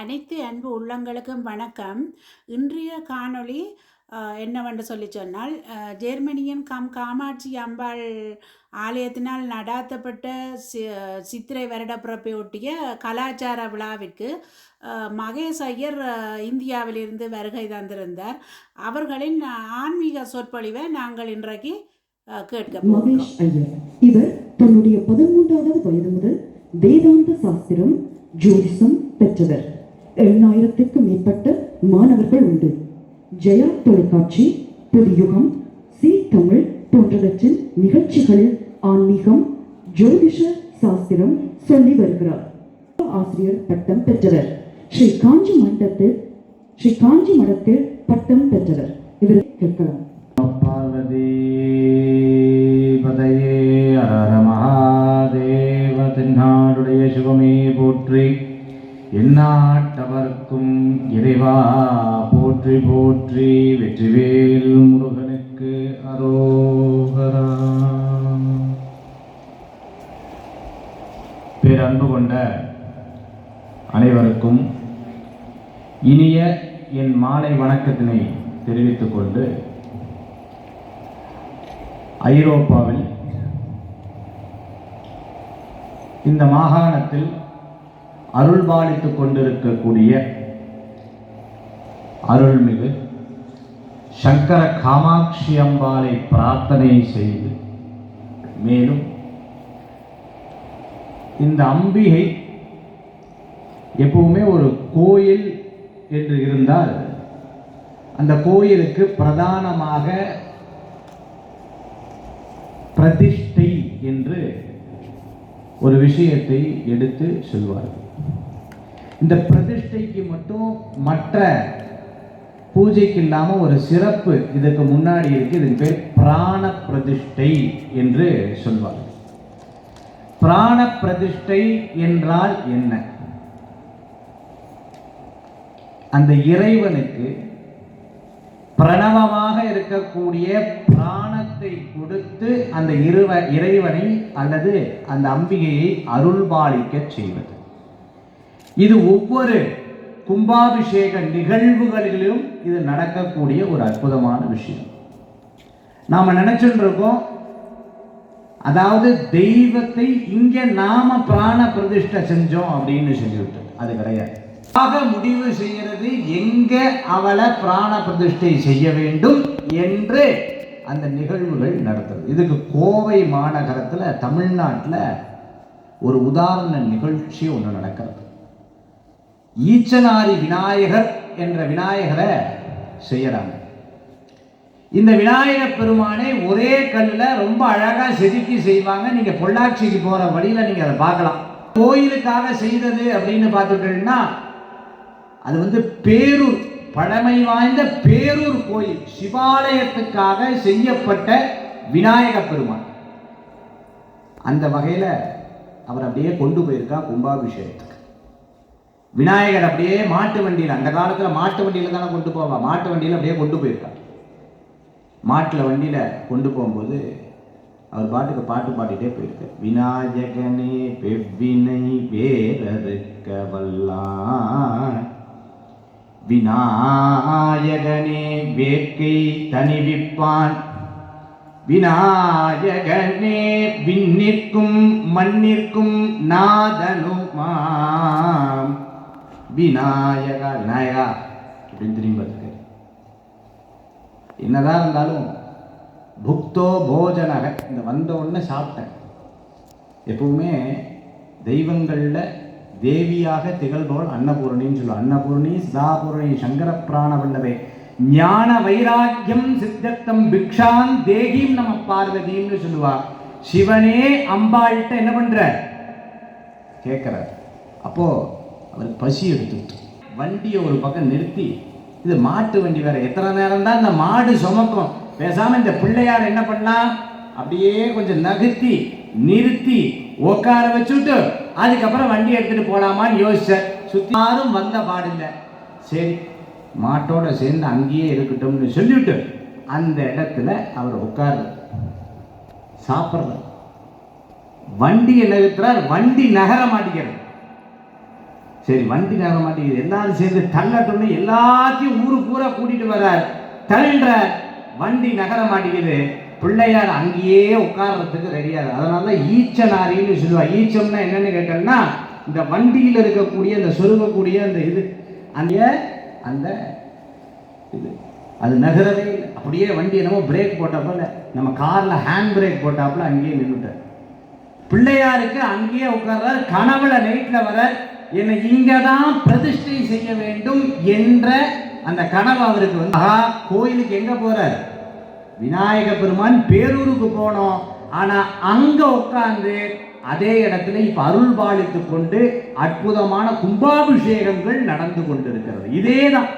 அனைத்து அன்பு உள்ளங்களுக்கும் வணக்கம். இன்றைய காணொளி என்னவென்று சொல்லி சொன்னால் ஜெர்மனியின் கம் காமாட்சி அம்பாள் ஆலயத்தினால் நடாத்தப்பட்ட சி சித்திரை வருடப்பிறப்பை ஒட்டிய கலாச்சார விழாவிற்கு மகேஷ் ஐயர் இந்தியாவிலிருந்து வருகை தந்திருந்தார். அவர்களின் ஆன்மீக சொற்பொழிவை நாங்கள் இன்றைக்கு கேட்க மகேஷ் ஐயர் இவர் தன்னுடைய பதிமூன்றாவது வயது முதல் வேதாந்த சாஸ்திரம் ஜோதிஷம் பெற்றவர். எழுநாயிரத்திற்கும் மேற்பட்ட மாணவர்கள் உண்டு. ஜெயா தொலைக்காட்சி புதியுகம் சி தமிழ் போன்றவற்றின் நிகழ்ச்சிகளில் ஆன்மீகம் ஜோதிஷ சாஸ்திரம் சொல்லி வருகிறார். ஆசிரியர் பட்டம் பெற்றவர். ஸ்ரீ காஞ்சி மண்டத்தில் ஸ்ரீ காஞ்சி மடத்தில் பட்டம் பெற்றவர். இவர் கேட்கலாம். பார்வதி பதையே அரர மகாதேவ தென்னாடுடைய சிவமே போற்றி காக்கும் இறைவா போற்றி போற்றி வெற்றிவேல் முருகனுக்கு அரோகரா. பேரன்பு கொண்ட அனைவருக்கும் இனிய என் மாலை வணக்கத்தினை தெரிவித்துக் கொண்டு ஐரோப்பாவில் இந்த மாகாணத்தில் அருள்பாலித்துக் கொண்டிருக்கக்கூடிய அருள்மிகு சங்கர காமாட்சி அம்பாளை பிரார்த்தனை செய்து மேலும் இந்த அம்பிகை எப்பவுமே ஒரு கோயில் என்று இருந்தால் அந்த கோயிலுக்கு பிரதானமாக பிரதிஷ்டை என்று ஒரு விஷயத்தை எடுத்து சொல்வார்கள். இந்த பிரதிஷ்டைக்கு மட்டும் மற்ற பூஜைக்கு இல்லாமல் ஒரு சிறப்பு இதுக்கு முன்னாடி இருக்கு. இதுக்கு பேர் பிராண பிரதிஷ்டை என்று சொல்வார். பிராண பிரதிஷ்டை என்றால் என்ன? அந்த இறைவனுக்கு பிரணவமாக இருக்கக்கூடிய பிராணத்தை கொடுத்து அந்த இருவ இறைவனை அல்லது அந்த அம்பிகையை அருள்பாலிக்க செய்வது. இது ஒவ்வொரு கும்பாபிஷேக நிகழ்வுகளிலும் இது நடக்கக்கூடிய ஒரு அற்புதமான விஷயம். நாம் நினைச்சுட்டு இருக்கோம் அதாவது தெய்வத்தை இங்கே நாம பிராண பிரதிஷ்டை செஞ்சோம் அப்படின்னு சொல்லிவிட்டு அது கிடையாது. ஆக முடிவு செய்கிறது எங்க அவளை பிராண பிரதிஷ்டை செய்ய வேண்டும் என்று அந்த நிகழ்வுகள் நடத்துறது இதுக்கு கோவை மாநகரத்தில் தமிழ்நாட்டில் ஒரு உதாரண நிகழ்ச்சி ஒன்று நடக்கிறது. ஈச்சனாரி விநாயகர் என்ற விநாயகரை செய்யறாங்க. இந்த விநாயகர் பெருமானை ஒரே கல்லில் ரொம்ப அழகாக செதுக்கி செய்வாங்க. நீங்கள் பொள்ளாச்சிக்கு போகிற வழியில் நீங்கள் அதை பார்க்கலாம். கோயிலுக்காக செய்தது அப்படின்னு பார்த்துட்டீங்கன்னா அது வந்து பேரூர் பழமை வாய்ந்த பேரூர் கோயில் சிவாலயத்துக்காக செய்யப்பட்ட விநாயக பெருமான். அந்த வகையில் அவர் அப்படியே கொண்டு போயிருக்கா கும்பாபிஷேகத்தை. விநாயகர் அப்படியே மாட்டு வண்டியில் அந்த காலத்தில் மாட்டு வண்டியில் தானே கொண்டு போவா? மாட்டு வண்டியில் அப்படியே கொண்டு போயிருக்கா. மாட்டில் வண்டியில் கொண்டு போகும்போது அவர் பாட்டுக்கு பாட்டு பாடிட்டே போயிருக்கு. விநாயகனே பெவ்வினை வேறறுக்க வல்லான் விநாயகனே வேட்கை தணிவிப்பான். விநாயகனே விண்ணிற்கும் மண்ணிற்கும் நாதனுமாம். விநாயகா விநாயகா அப்படின்னு திரும்பி பார்த்துருக்காரு என்னதான் இருந்தாலும் புக்தோ போஜனக இந்த வந்த உடனே சாப்பிட்டேன். எப்பவுமே தெய்வங்களில் தேவியாக திகழ்பவள் அன்னபூரணின்னு சொல்லுவோம் அன்னபூரணி சதாபூரணி சங்கர பிராண வல்லவே ஞான வைராக்கியம் சித்தத்தம் பிக்ஷான் தேகிம் நம பார்வதின்னு சொல்லுவா சிவனே அம்பாள்கிட்ட என்ன பண்ற? கேட்கிறார் அப்போ அவருக்கு பசி எடுத்துட்டு வண்டியை ஒரு பக்கம் நிறுத்தி இது மாட்டு வண்டி வேற எத்தனை நேரம் தான் இந்த மாடு சுமக்கும்? பேசாம இந்த பிள்ளையார் என்ன பண்ணா? அப்படியே கொஞ்சம் நகர்த்தி நிறுத்தி உட்கார வச்சுட்டு அதுக்கப்புறம் வண்டி எடுத்துட்டு போலாமான்னு யோசிச்சேன். சுத்தி யாரும் வந்த பாடில்லை. சரி மாட்டோட சேர்ந்து அங்கேயே இருக்கட்டும்னு சொல்லிவிட்டு அந்த இடத்துல அவர் உட்காரு சாப்பிட்றார். வண்டியை நகர்த்துறார். வண்டி நகர மாட்டேங்கிறது சரி வண்டி நகர மாட்டேங்குது. எல்லாரும் சேர்ந்து தள்ளட்டும்னு எல்லாத்தையும் ஊரு பூரா கூட்டிட்டு வர்றார். தள்ளுற வண்டி நகர மாட்டேங்குது. பிள்ளையார் அங்கேயே உட்கார்றதுக்கு ரெடியாது அதனால தான் ஈச்சனாரின்னு சொல்லுவாள் ஈச்சம்னா என்னன்னு கேட்டோம்னா இந்த வண்டியில் இருக்கக்கூடிய அந்த சொருகக்கூடிய அந்த இது அந்த அந்த இது. அது நகரவே அப்படியே வண்டி என்னமோ பிரேக் போட்டாப்புல நம்ம காரில் ஹேண்ட் பிரேக் போட்டாப்புல அங்கேயே நின்றுட்டார் பிள்ளையாருக்கு அங்கேயே உட்கார்றார். கனவுல நைட்டில் வர என்னை இங்கே தான் பிரதிஷ்டை செய்ய வேண்டும் என்ற அந்த கனவு அவருக்கு வந்து ஆஹா கோயிலுக்கு எங்க போறார் விநாயக பெருமான் பேரூருக்கு போனோம். ஆனா அங்க உட்கார்ந்து அதே இடத்துல இப்ப அருள் பாலித்து கொண்டு அற்புதமான கும்பாபிஷேகங்கள் நடந்து கொண்டிருக்கிறது. இதேதான்.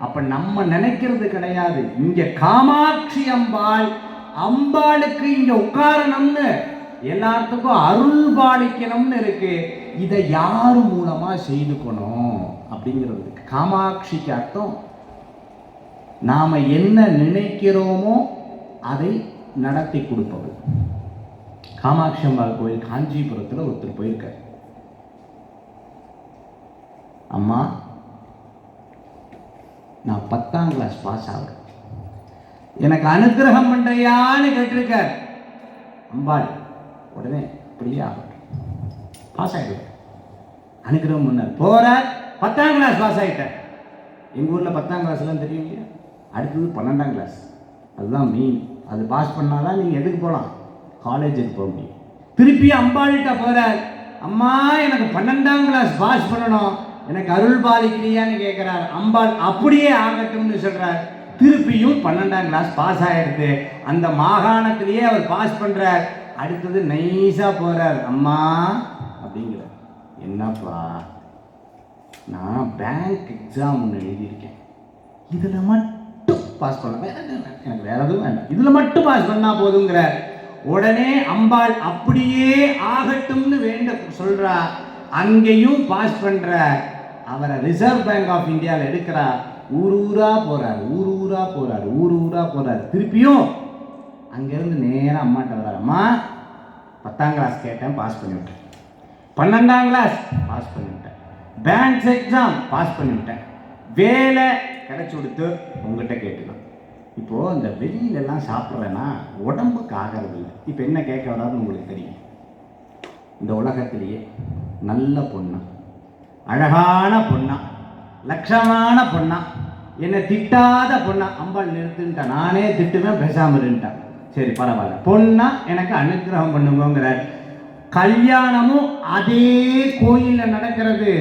அப்ப நம்ம நினைக்கிறது கிடையாது. இங்க காமாட்சி அம்பாள் அம்பாளுக்கு இங்க உட்காரணும்னு எல்லாத்துக்கும் அருள் பாலிக்கணும்னு இருக்கு. இதை யார் மூலமா செய்துக்கணும் அப்படிங்கிறது. காமாட்சிக்கு அர்த்தம் நாம என்ன நினைக்கிறோமோ அதை நடத்தி கொடுப்பவர். காமாட்சி அம்பாள் கோயில் காஞ்சிபுரத்தில் ஒருத்தர் போயிருக்கார். அம்மா நான் பத்தாம் கிளாஸ் பாஸ் ஆகிறேன் எனக்கு அனுக்கிரகம் பண்ணுறையான்னு கேட்டிருக்கார். அம்பாள் உடனே அப்படியே? ஆகும் பாஸ் ஆகிடுவார் அனுக்கிறவன் முன்னர் போகிறார் பத்தாம் கிளாஸ் பாஸ் ஆகிட்டேன் எங்கள் ஊரில் பத்தாம் கிளாஸ்லாம் தெரியும் இல்லையா? அடுத்தது பன்னெண்டாம் கிளாஸ் அதுதான் மெயின் அது பாஸ் பண்ணாதான் நீங்கள் எதுக்கு போகலாம் காலேஜுக்கு போக முடியும். திருப்பி அம்பாள்கிட்ட போகிறார் அம்மா எனக்கு பன்னெண்டாம் கிளாஸ் பாஸ் பண்ணணும். எனக்கு அருள் பாதிக்கிறியான்னு கேட்குறார் அம்பாள் அப்படியே ஆகட்டும்னு சொல்கிறார் திருப்பியும் பன்னெண்டாம் கிளாஸ் பாஸ் ஆகிடுது அந்த மாகாணத்திலேயே அவர் பாஸ் பண்ணுறார் அடுத்தது நைஸாக போகிறார் அம்மா என்னப்பா? நான் பேங்க் எக்ஸாம் ஒன்று எழுதியிருக்கேன். இதில் மட்டும் பாஸ் பண்ண வேற வேண்டாம். எனக்கு வேற எதுவும் வேண்டாம். இதில் மட்டும் பாஸ் பண்ணால் போதுங்கிற உடனே அம்பாள் அப்படியே ஆகட்டும்னு வேண்ட சொல்கிறா அங்கேயும் பாஸ் பண்ணுற அவரை ரிசர்வ் பேங்க் ஆஃப் இந்தியாவில் எடுக்கிறா. ஊர் ஊராக போகிறார் ஊர் ஊராக போகிறார் ஊர் ஊராக போகிறார் திருப்பியும் அங்கேருந்து நேராக அம்மாட்ட வர்றாரு. அம்மா பத்தாம் கிளாஸ் கேட்டேன் பாஸ் பண்ணிவிட்டேன். பன்னெண்டாம் கிளாஸ் பாஸ் பண்ணிவிட்டேன். பேங்க்ஸ் எக்ஸாம் பாஸ் பண்ணிவிட்டேன். வேலை கிடச்சி கொடுத்து உங்ககிட்ட கேட்டுக்கலாம் இப்போது அந்த வெளியிலலாம் சாப்பிட்றேன்னா உடம்புக்கு ஆகிறது இல்லை. இப்போ என்ன கேட்க வராதுன்னு உங்களுக்கு தெரியும். இந்த உலகத்திலேயே நல்ல பொண்ணா அழகான பொண்ணா லட்சமான பொண்ணா என்னை திட்டாத பொண்ணா அம்பாள் நிறுத்துன்ட்டா நானே திட்டுவேன் பேசாமல் இருந்துட்டேன் சரி பரவாயில்ல. பொண்ணா எனக்கு அனுக்கிரகம் பண்ணுங்கோங்கிறார். கல்யாணமும் அதே கோயிலில் நடக்கிறது.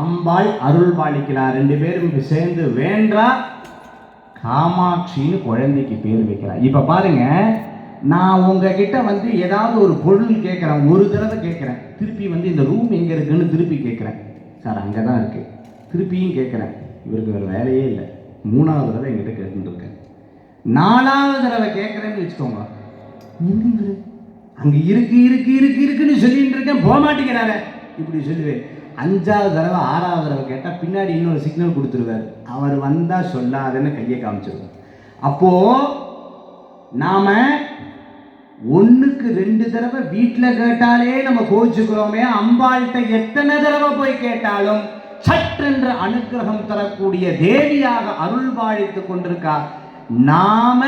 அம்பாள் அருள் பாலிக்கிறார் ரெண்டு பேரும் சேர்ந்து வேண்டா காமாட்சின்னு குழந்தைக்கு பேர் வைக்கிறார். இப்போ பாருங்க நான் உங்ககிட்ட வந்து ஏதாவது ஒரு பொருள் கேட்குறேன் ஒரு தடவை கேட்குறேன். திருப்பி வந்து இந்த ரூம் எங்கே இருக்குன்னு திருப்பி கேட்குறேன். சார் அங்கே தான் இருக்குது திருப்பியும் கேட்குறேன். இவருக்கு வேறு வேலையே இல்லை. மூணாவது தடவை எங்கிட்ட கேட்டுருக்கேன் நாலாவது தடவை கேட்குறேன்னு வச்சுக்கோங்க. அங்கே இருக்கு இருக்கு இருக்கு இருக்குன்னு சொல்லிட்டு இருக்கேன். போக மாட்டேங்கிறாரு இப்படி சொல்லுவேன். அஞ்சாவது தடவை ஆறாவது தடவை கேட்டால் பின்னாடி இன்னொரு சிக்னல் கொடுத்துருவார். அவர் வந்தால் சொல்லாதன்னு கையை காமிச்சிருவார். அப்போது நாம ஒன்றுக்கு ரெண்டு தடவை வீட்டில் கேட்டாலே நம்ம கோச்சுக்கிறோமே. அம்பாள்கிட்ட எத்தனை தடவை போய் கேட்டாலும் சற்றென்று அனுக்கிரகம் தரக்கூடிய தேவியாக அருள் பாழித்து கொண்டிருக்கா. நாம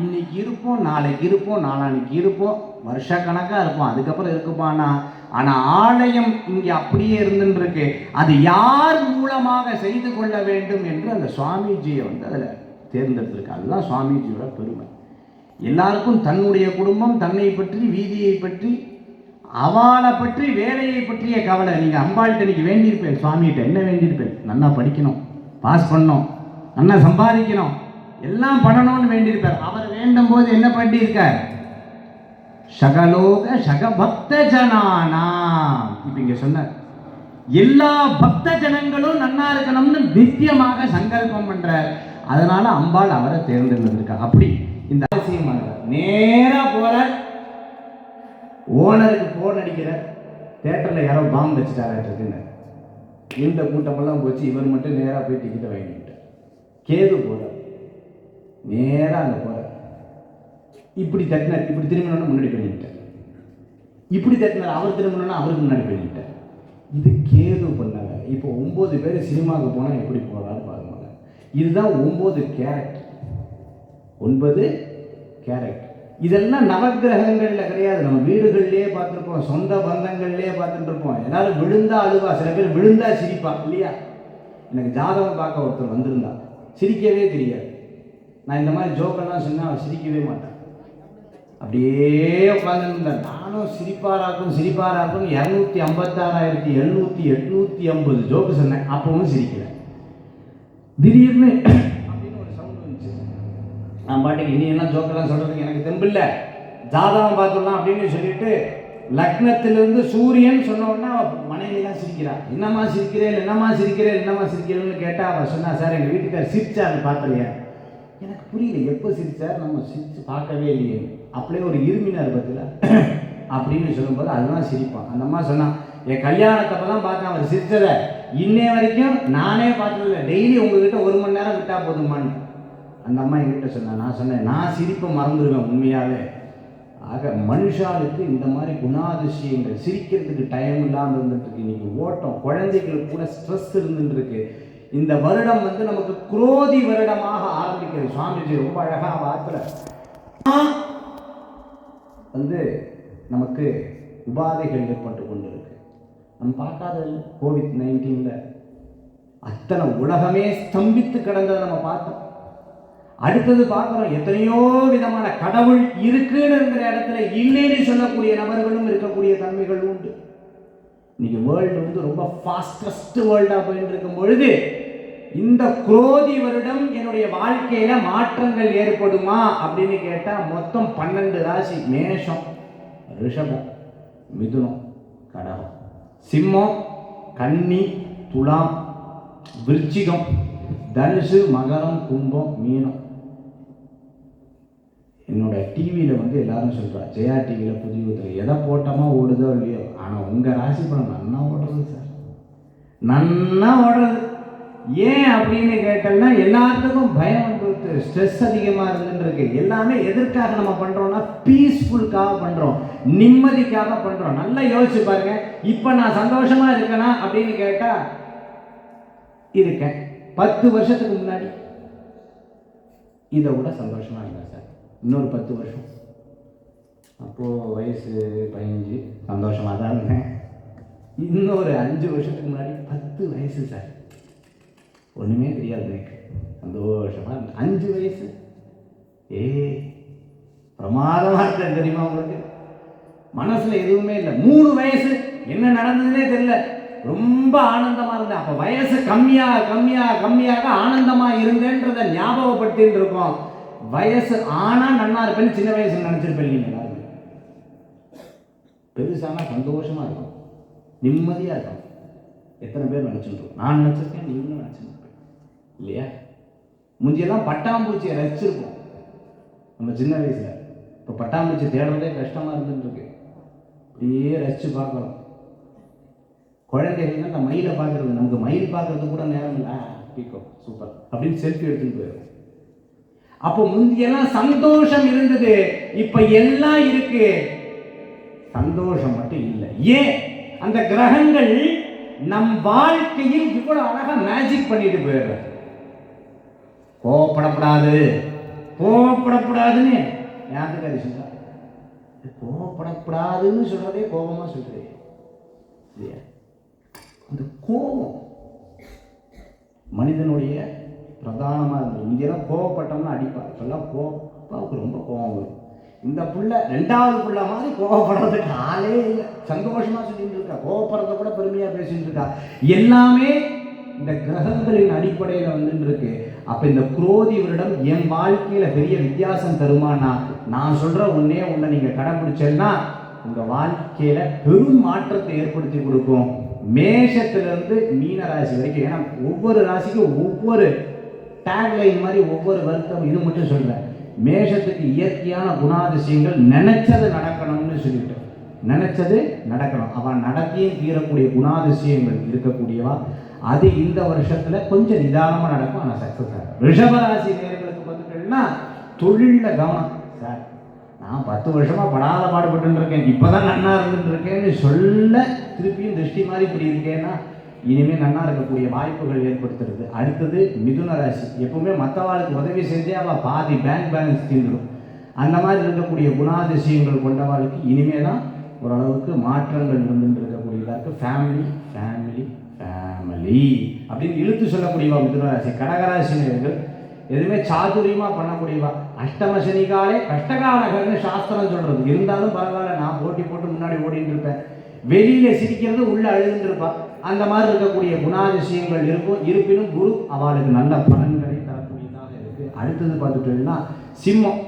இன்னைக்கு இருப்போம் நாளைக்கு இருப்போம் நாளான்னைக்கு இருப்போம். வருஷ கணக்காக இருப்போம். அதுக்கப்புறம் இருக்குமானா ஆனால் ஆலயம் இங்கே அப்படியே இருந்துருக்கு அது யார் மூலமாக செய்து கொள்ள வேண்டும் என்று அந்த சுவாமிஜியை வந்து அதில் தேர்ந்தெடுத்திருக்கு. அதுதான் சுவாமிஜியோட பெருமை. எல்லாருக்கும் தன்னுடைய குடும்பம் தன்னை பற்றி வீதியை பற்றி அவளை பற்றி வேலையை பற்றிய கவலை. நீங்கள் அம்பாள்கிட்ட இன்னைக்கு வேண்டியிருப்பேன். சுவாமிகிட்ட என்ன வேண்டியிருப்பேன்? நல்லா படிக்கணும். பாஸ் பண்ணணும். நல்லா சம்பாதிக்கணும். எல்லாம் பண்ணணும்னு வேண்டியிருப்பார். அவர் வேண்டும் போது என்ன பண்ணியிருக்கார்? சகலோக சகபக்த ஜனானா இப்போ இங்க சொன்னார். எல்லா பக்த ஜனங்களும் நன்னா இருக்கணும்னு நித்தியமாக சங்கல்பம் பண்றார். அதனால அம்பாள் அவரை தேர்ந்தெடுத்திருக்கா. அப்படி இந்த அவசியமாக நேரா போற ஓனருக்கு போன் அடிக்கிற தேட்டர்ல யாரோ பாம்பு வச்சுட்டாருன்னு இந்த கூட்டமெல்லாம் போச்சு. இவர் மட்டும் நேராக போய் டிக்கெட்டை வாங்கிட்டார் கேது போகிறார் நேராக அங்கே போகிறார் இப்படி தட்டினார் இப்படி திரும்பினோன்னா முன்னாடி பண்ணிக்கிட்டார். இப்படி தட்டினார் அவர் திரும்பினோன்னா அவருக்கு முன்னாடி பண்ணிக்கிட்டார். இது கேது பண்ணாங்க இப்போ ஒம்பது பேர் சினிமாவுக்கு போனால் எப்படி போகலான்னு பாருங்க. இதுதான் ஒம்பது கேரட். ஒன்பது கேரட். இதெல்லாம் நவகிரகங்களில் கிடையாது. நம்ம வீடுகள்லேயே பார்த்துருப்போம் சொந்த பந்தங்கள்லேயே பார்த்துட்டுருப்போம் எல்லாரும் விழுந்தா அழுவா சில பேர் விழுந்தா சிரிப்பா இல்லையா? எனக்கு ஜாதகம் பார்க்க ஒருத்தர் வந்திருந்தா. சிரிக்கவே தெரியாது. நான் இந்த மாதிரி ஜோக்கெல்லாம் சொன்னால் அவன் சிரிக்கவே மாட்டான் அப்படியே உட்காந்துருந்தேன் நானும் சிரிப்பாராக்கும் சிரிப்பாராக்கும் இரநூத்தி ஐம்பத்தாறாயிரத்தி எழுநூற்றி எட்நூற்றி ஐம்பது ஜோக்கு சொன்னேன். அப்பவும் சிரிக்கல. திடீர்னு அப்படின்னு ஒரு சவுண்ட் வந்துச்சு. நான் பாட்டுக்கு இனி என்ன ஜோக்கெல்லாம் சொல்கிறதுக்கு எனக்கு தெம்பில்ல ஜாதகம் பார்த்துடலாம் அப்படின்னு சொல்லிட்டு லக்னத்திலிருந்து சூரியன் சொன்ன உடனே மனைவி தான் சிரிக்கிறா. என்னம்மா சிரிக்கிறேன் என்னம்மா சிரிக்கிறேன் என்னம்மா சிரிக்கிறேன்னு கேட்டால் அவள் சொன்னா சார் எங்கள் வீட்டுக்கார் சிரிச்சார் பார்த்தலையா புரியல எப்போ சிரித்தார் நம்ம சிரித்து பார்க்கவே இல்லையே. அப்படியே ஒரு இருமினார் பார்த்தீங்களா அப்படின்னு சொல்லும்போது அதுதான் சிரிப்பான். அந்த அம்மா சொன்னான் என் கல்யாணத்தப்ப தான் பார்த்தேன் அவர் சிரித்ததை இன்னே வரைக்கும் நானே பார்த்ததில்ல. டெய்லி உங்ககிட்ட ஒரு மணி நேரம் விட்டால் போதுமான்னு. அந்த அம்மா என்கிட்ட சொன்னேன் நான் சொன்னேன் நான் சிரிப்பை மறந்துடுவேன் உண்மையாகவே ஆக மனுஷாளுக்கு இந்த மாதிரி குணாதிசயங்கள் சிரிக்கிறதுக்கு டைம் இல்லாமல் இருந்துட்டு இருக்கு. இன்னைக்கு ஓட்டம் குழந்தைகளுக்கு கூட ஸ்ட்ரெஸ் இருந்துட்டு இருக்கு. இந்த வருடம் வந்து நமக்கு குரோதி வருடமாக ஆரம்பிக்கிறது. சுவாமிஜி ரொம்ப அழகாக வார்த்தை வந்து நமக்கு உபாதைகள் ஏற்பட்டு கொண்டு இருக்கு நம்ம பார்க்காத கோவிட் நைன்டீனில் அத்தனை உலகமே ஸ்தம்பித்து கிடந்ததை நம்ம பார்த்தோம். அடுத்தது பார்க்குறோம் எத்தனையோ விதமான கடவுள் இருக்குங்கிற இடத்துல இல்லைன்னு சொல்லக்கூடிய நபர்களும் இருக்கக்கூடிய தன்மைகள் உண்டு. இன்னைக்கு வேர்ல்டு வந்து ரொம்ப ஃபாஸ்டஸ்ட் வேர்ல்டாக போயிட்டு இருக்கும் பொழுது இந்த குரோதி வருடம் என்னுடைய வாழ்க்கையில மாற்றங்கள் ஏற்படுமா அப்படின்னு கேட்டா மொத்தம் பன்னெண்டு ராசி. மேஷம் ரிஷபம் மிதுனம் கடகம். சிம்மம் கன்னி துலாம் விருச்சிகம் தனுசு மகரம் கும்பம் மீனம். என்னோட டிவியில் வந்து எல்லாரும் சொல்றா ஜெயா டிவியில் புதிய உதவி எதை போட்டோமா ஓடுதோ இல்லையோ ஆனால் உங்கள் ராசி படம் நன்னா ஓடுறது சார். நன்னா ஓடுறது. ஏன் அப்படின்னு கேட்டோம்னா எல்லாத்துக்கும் பயம் வந்து ஸ்ட்ரெஸ் அதிகமாக இருந்துட்டு இருக்கு எல்லாமே எதற்காக நம்ம பண்ணுறோம்னா பீஸ்ஃபுல்காக பண்ணுறோம் நிம்மதிக்காக பண்ணுறோம் நல்லா யோசிச்சு பாருங்க. இப்போ நான் சந்தோஷமா இருக்கேனா அப்படின்னு கேட்டால் இருக்கேன். பத்து வருஷத்துக்கு முன்னாடி. இதை விட சந்தோஷமா இருந்தேன் சார். இன்னொரு பத்து வருஷம். அப்போது வயசு பதினஞ்சு. சந்தோஷமாக தான் இருந்தேன். இன்னொரு அஞ்சு வருஷத்துக்கு முன்னாடி பத்து வயசு சார். ஒன்றுமே தெரியாது எனக்கு. சந்தோஷமாக அஞ்சு வயசு? ஏ பிரமாதமாக இருக்கேன் தெரியுமா உங்களுக்கு? மனசில் எதுவுமே இல்லை. மூணு வயசு? என்ன நடந்ததுன்னே தெரியல. ரொம்ப ஆனந்தமாக இருந்தேன். அப்போ வயசு கம்மியாக கம்மியாக கம்மியாக ஆனந்தமாக இருந்தேன்றத ஞாபகப்படுத்திட்டு இருக்கோம். வயசு ஆனால் நன்னா இருப்பேன்னு சின்ன வயசு நினச்சிருப்பேன் நீங்கள் எல்லாருமே. பெருசானா சந்தோஷமாக இருக்கும். நிம்மதியாக இருக்கும். எத்தனை பேர் நினச்சிருக்கோம் நான் நினச்சிருக்கேன் நீங்களும் நினச்சிருக்கேன் இல்லையா? முந்தியெல்லாம் பட்டாம்பூச்சியை ரசிச்சிருப்போம். நம்ம சின்ன வயசில். இப்போ பட்டாம்பூச்சி தேடுறதே கஷ்டமாக இருந்துருக்கு அப்படியே ரசிச்சு பார்க்கணும் குழந்தைகள் அந்த மயிலை பார்க்குறது நமக்கு மயில் பார்க்குறது கூட நேரம் இல்லை. பீக்கோ சூப்பர். அப்படின்னு செல்ஃபி எடுத்துகிட்டு போயிடும். அப்போ முந்தியெல்லாம் சந்தோஷம் இருந்தது. இப்போ எல்லாம் இருக்கு. சந்தோஷம் மட்டும் இல்லை. ஏன்? அந்த கிரகங்கள் நம் வாழ்க்கையில் இவ்வளோ அழகாக மேஜிக் பண்ணிட்டு போயிடுற கோவப்படப்படாது. கோவப்படப்படாதுன்னு யாருக்கு அது சொல்றா கோவப்படக்கூடாதுன்னு சொல்றதே கோபமாக சொல்றே இல்லையா? அந்த கோபம் மனிதனுடைய பிரதானமாக இருந்தது. இங்கெல்லாம் கோவப்பட்டோம்னா அடிப்பார் இப்போல்லாம் கோப்பாவுக்கு ரொம்ப கோபம் வரும் இந்த புள்ள ரெண்டாவது புள்ள மாதிரி கோவப்படுறதுக்கு ஆளே இல்லை. சந்தோஷமாக சொல்லிட்டு இருக்கா. கோவப்படுறத கூட பெருமையாக பேசிட்டு இருக்கா. எல்லாமே இந்த கிரகங்களின் அடிப்படையில் வந்துட்டு இருக்கு. அப்ப இந்த குரோதி என் வாழ்க்கையில பெரிய வித்தியாசம் தருமானா? நான் சொல்ற ஒன்றே ஒன்றை நீங்க கடைபிடிச்சேன்னா உங்க வாழ்க்கையில பெரும் மாற்றத்தை ஏற்படுத்தி கொடுக்கும். மேஷத்திலிருந்து மீன ராசி வரைக்கும் ஏன்னா ஒவ்வொரு ராசிக்கும் ஒவ்வொரு டேக்லைன் மாதிரி ஒவ்வொரு வருத்தம் இது மட்டும் சொல்றேன். மேஷத்துக்கு இயற்கையான குணாதிசயங்கள் நினைச்சது நடக்கணும்னு சொல்லிட்டு. நினைச்சது நடக்கணும். அவன் நடத்தியே தீரக்கூடிய குணாதிசயங்கள் இருக்கக்கூடியவா? அது இந்த வருஷத்துல கொஞ்சம் நிதானமா நடக்கும் ஆனால் சக்சஸ் ஆகும் ரிஷபராசி நேர்களுக்கு வந்துட்டீங்கன்னா தொழிலில் கவனம். சார் நான் பத்து வருஷமா படாத பாடுபட்டு இருக்கேன். இப்பதான் நன்னா இருந்துட்டு இருக்கேன்னு சொல்ல திருப்பியும் திருஷ்டி மாதிரி இப்படி இருக்கேன்னா இனிமேல் நன்னா இருக்கக்கூடிய வாய்ப்புகள் ஏற்படுத்துறது. அடுத்தது மிதுன ராசி. எப்பவுமே மற்றவாளுக்கு உதவி செஞ்சே அவள் பாதி பேங்க் பேலன்ஸ் தீர்ந்துடும் அந்த மாதிரி இருக்கக்கூடிய குணாதிசயங்கள் கொண்டவாளுக்கு இனிமே தான் ஓரளவுக்கு மாற்றங்கள் இருந்துட்டு இருக்கக்கூடியதாக ஃபேமிலி ஃபேமிலி ஃபேமிலி அப்படின்னு இழுத்து சொல்லக்கூடியவா மிதுன ராசி கடகராசினியர்கள் எதுவுமே சாதுரியமாக பண்ணக்கூடியவா? அஷ்டம சனிகாலே கஷ்டகாலகர்னு சாஸ்திரம் சொல்கிறது இருந்தாலும் பரவாயில்ல நான் போட்டி போட்டு முன்னாடி ஓடிட்டு இருப்பேன். வெளியில் சிரிக்கிறது உள்ளே அழுதுட்டு இருப்பாள் அந்த மாதிரி இருக்கக்கூடிய குணாதிசயங்கள் இருக்கும். இருப்பினும் குரு அவளுக்கு நல்ல பலன்களை தரக்கூடியதாக இருக்குது அடுத்தது பார்த்துட்டோம்னா சிம்மம்.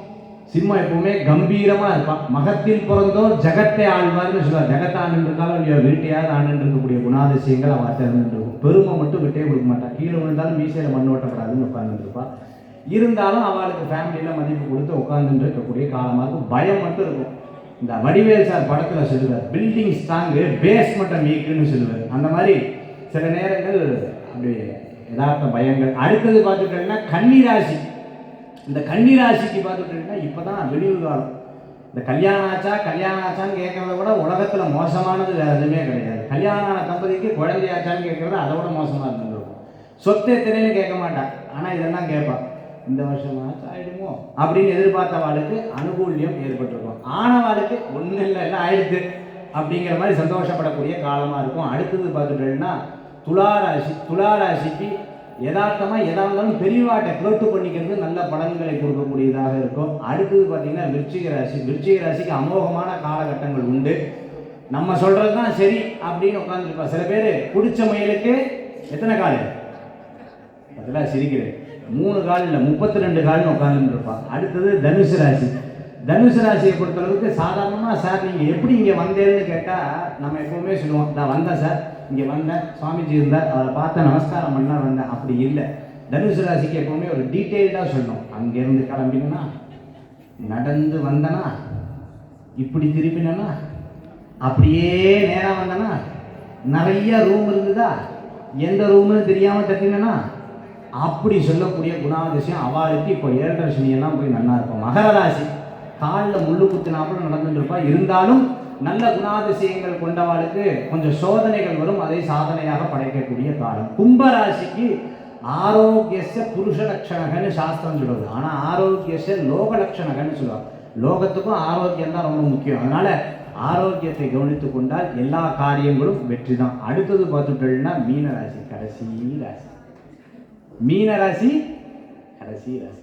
சிம்மம் எப்பவுமே கம்பீரமாக இருப்பான். மகத்தில் பிறந்தோர் ஜெகத்தை ஆழ்வார்னு சொல்லுவார். ஜெகத்தை ஆண்டு இல்லையோ வீட்டையாவது ஆண்டு இருக்கக்கூடிய குணாதிசயங்கள் அவன் இருந்துருக்கும். பெருமை மட்டும் விட்டே கொடுக்க மாட்டான். கீழே விழுந்தாலும் மீசையில் மண் ஓட்டப்படாதுன்னு உட்காந்துருப்பான் இருந்தாலும் அவளுக்கு ஃபேமிலியில் மதிப்பு கொடுத்து உட்காந்துட்டு இருக்கக்கூடிய காலமாக இருக்கும் பயம் மட்டும் இருக்கும். இந்த வடிவேல் சார் படத்தில் சொல்லுவார் பில்டிங் ஸ்ட்ராங்கு பேஸ்மெண்ட்டை மீக்குன்னு சொல்லுவார். அந்த மாதிரி சில நேரங்கள் அப்படி யதார்த்த பயங்கள். அடுத்தது பார்த்துக்கிட்டீங்கன்னா கன்னிராசி. இந்த கன்னிராசிக்கு இப்போ தான் வெளியூர் காலம். இந்த கல்யாணம் ஆச்சா கல்யாணம் ஆச்சான்னு கேட்குறத விட உலகத்தில் மோசமானது வேறு எதுவுமே கிடையாது. கல்யாணம் ஆன தம்பதிக்கு குழந்தையாச்சான்னு கேட்குறது அதை விட மோசமாக இருந்துருக்கும். சொத்து எத்தனையும் கேட்க மாட்டான். ஆனால் இதெல்லாம் கேட்பான். இந்த வருஷம் ஆச்சு ஆயிடுமோ அப்படின்னு எதிர்பார்த்தவாளுக்கு அனுகூல்யம் ஏற்பட்டிருக்கும். ஆனவாளுக்கு ஒன்றும் இல்லை எல்லாம் ஆயிடுது அப்படிங்கிற மாதிரி சந்தோஷப்படக்கூடிய காலமாக இருக்கும். அடுத்தது பார்த்துட்டோம்னா துளாராசி துளாராசிக்கு யதார்த்தமாக எதா இருந்தாலும் பெரியவாட்டை கேட்டு பண்ணிக்கிறது நல்ல பலன்களை கொடுக்கக்கூடியதாக இருக்கும். அடுத்தது பார்த்தீங்கன்னா விருச்சிக ராசி. விருச்சிக ராசிக்கு அமோகமான காலகட்டங்கள் உண்டு. நம்ம சொல்கிறது தான் சரி அப்படின்னு உட்காந்துருப்பா சில பேர் பிடிச்ச மயிலுக்கு எத்தனை கால்? அதெல்லாம் சிரிக்கிறேன் மூணு கால் இல்லை முப்பத்தி ரெண்டு கால்னு உட்காந்துருப்பான் அடுத்தது தனுசு ராசி. தனுசு ராசியை பொறுத்தளவுக்கு சாதாரணமாக சார் நீங்கள் எப்படி இங்கே வந்தேன்னு கேட்டால் நம்ம எப்போவுமே சொல்லுவோம் நான் வந்தேன் சார். இங்கே வந்தேன் சுவாமிஜி இருந்தார் அவரை பார்த்து நமஸ்காரம் பண்ண வந்தேன் அப்படி இல்லை. தனுசு ராசிக்கு எப்பவுமே ஒரு டீட்டெயில்டாக சொல்லணும். அங்கேருந்து கிளம்பினா நடந்து வந்தனா? இப்படி திரும்பினா அப்படியே நேராக வந்தனா? நிறைய ரூம் இருந்ததா? எந்த ரூம்னு தெரியாமல் தட்டினா அப்படி சொல்லக்கூடிய குணாதிசயம் அவளுக்கு இப்போ ஏழரை சனியெல்லாம் போய் நல்லா இருக்கும். மகர ராசி காலில் முள்ளு குத்தினாப்புல நடந்துட்டு இருப்பா. இருந்தாலும் நல்ல குணாதிசயங்கள் கொண்டவாளுக்கு கொஞ்சம் சோதனைகள் வரும். அதை சாதனையாக படைக்கக்கூடிய காலம். கும்பராசிக்கு ஆரோக்கியச புருஷ லட்சணகன்னு சாஸ்திரம் சொல்லுவது ஆனால் ஆரோக்கியச லோக லட்சணகன்னு சொல்லுவாங்க. லோகத்துக்கும் ஆரோக்கியம் தான் ரொம்ப முக்கியம். அதனால ஆரோக்கியத்தை கவனித்து கொண்டால் எல்லா காரியங்களும் வெற்றி தான். அடுத்தது பார்த்துட்டோம்னா மீனராசி கடைசி ராசி. மீனராசி கடைசி ராசி.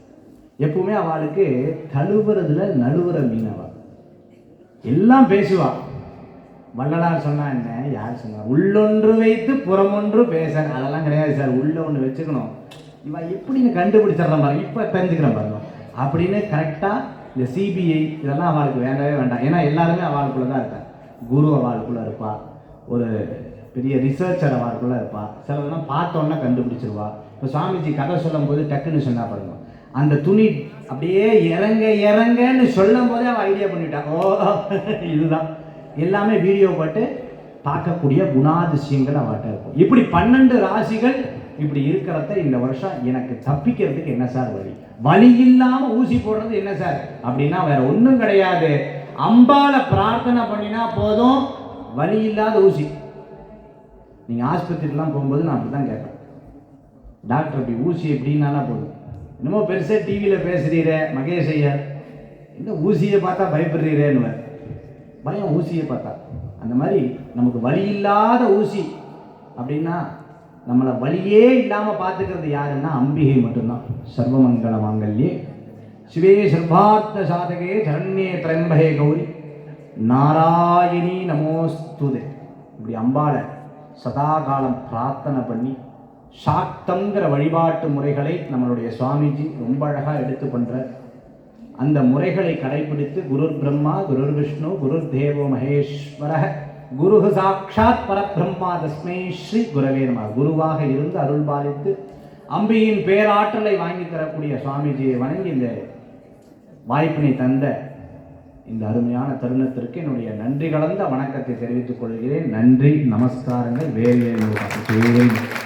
எப்பவுமே அவளுக்கு தழுவுறதுல நழுவுற மீனவா. எல்லாம் பேசுவாள் வள்ளலார் சொன்னா என்ன? யார் சொன்னார் உள்ளொன்று வைத்து புறமொன்று பேச. அதெல்லாம் கிடையாது சார். உள்ள ஒன்று வச்சுக்கணும். இவன் எப்படின்னு கண்டுபிடிச்சிடறான் பாருங்க. இப்போ தெரிஞ்சுக்கிறேன் பாருங்க. அப்படின்னு கரெக்டாக இந்த சிபிஐ இதெல்லாம் அவளுக்கு வேண்டவே வேண்டாம். ஏன்னா எல்லாருமே அவளுக்குள்ள தான் இருக்கா குரு அவளுக்குள்ளே இருப்பாள் ஒரு பெரிய ரிசர்ச்சர் அவளுக்குள்ளே இருப்பாள் சிலதெல்லாம் பார்த்தோன்னா கண்டுபிடிச்சிருவா. இப்போ சுவாமிஜி கதை சொல்லும்போது டக்குன்னு சொன்னா பாருங்க. அந்த துணி அப்படியே இறங்க இறங்கன்னு சொல்லும் போதே அவன் ஐடியா பண்ணிட்டான். ஓ இதுதான். எல்லாமே வீடியோ போட்டு பார்க்கக்கூடிய குணாதிசயங்கள் அவட்ட இருக்கும். இப்படி பன்னெண்டு ராசிகள் இப்படி இருக்கிறத இந்த வருஷம் எனக்கு தப்பிக்கிறதுக்கு என்ன சார் வழி? வலி இல்லாமல் ஊசி போடுறது என்ன சார்? அப்படின்னா வேற ஒன்றும் கிடையாது. அம்பால பிரார்த்தனை பண்ணினா போதும். வலி இல்லாத ஊசி. நீங்கள் ஆஸ்பத்திரிலாம் போகும்போது நான் அப்படிதான் கேட்பேன். டாக்டர் அப்படி ஊசி எப்படின்னாலாம் போதும். என்னமோ பெருசாக டிவியில் பேசுகிறீரே மகேஷ் ஐயா இந்த ஊசியை பார்த்தா பயப்படுறீரேன்னு பயம் ஊசியை பார்த்தா. அந்த மாதிரி நமக்கு வழி இல்லாத ஊசி அப்படின்னா நம்மளை வழியே இல்லாமல் பார்த்துக்கிறது யாருன்னா அம்பிகை மட்டும்தான். சர்வமங்கள மாங்கல்யே. சிவே சர்வார்த்த சாதகே சரண்யே திரம்பகே கௌரி. நாராயணி நமோஸ்துதே. இப்படி அம்பாளை சதாகாலம் பிரார்த்தனை பண்ணி சாக்தங்கிற வழிபாட்டு முறைகளை நம்மளுடைய சுவாமிஜி ரொம்ப அழகாக எடுத்து பண்ணுற அந்த முறைகளை கடைபிடித்து குருர் பிரம்மா குருர் விஷ்ணு குருர் தேவோ மகேஸ்வர குரு சாட்சாத் பரபிரம்மா தஸ்மே ஸ்ரீ குரவே நம. குருவாக இருந்து அருள் பாலித்து அம்பியின் பேராற்றலை வாங்கி தரக்கூடிய சுவாமிஜியை வணங்கி இந்த வாய்ப்பினை தந்த இந்த அருமையான தருணத்திற்கு என்னுடைய நன்றி கலந்த வணக்கத்தை தெரிவித்துக் கொள்கிறேன். நன்றி நமஸ்காரங்கள். வேறு வேறு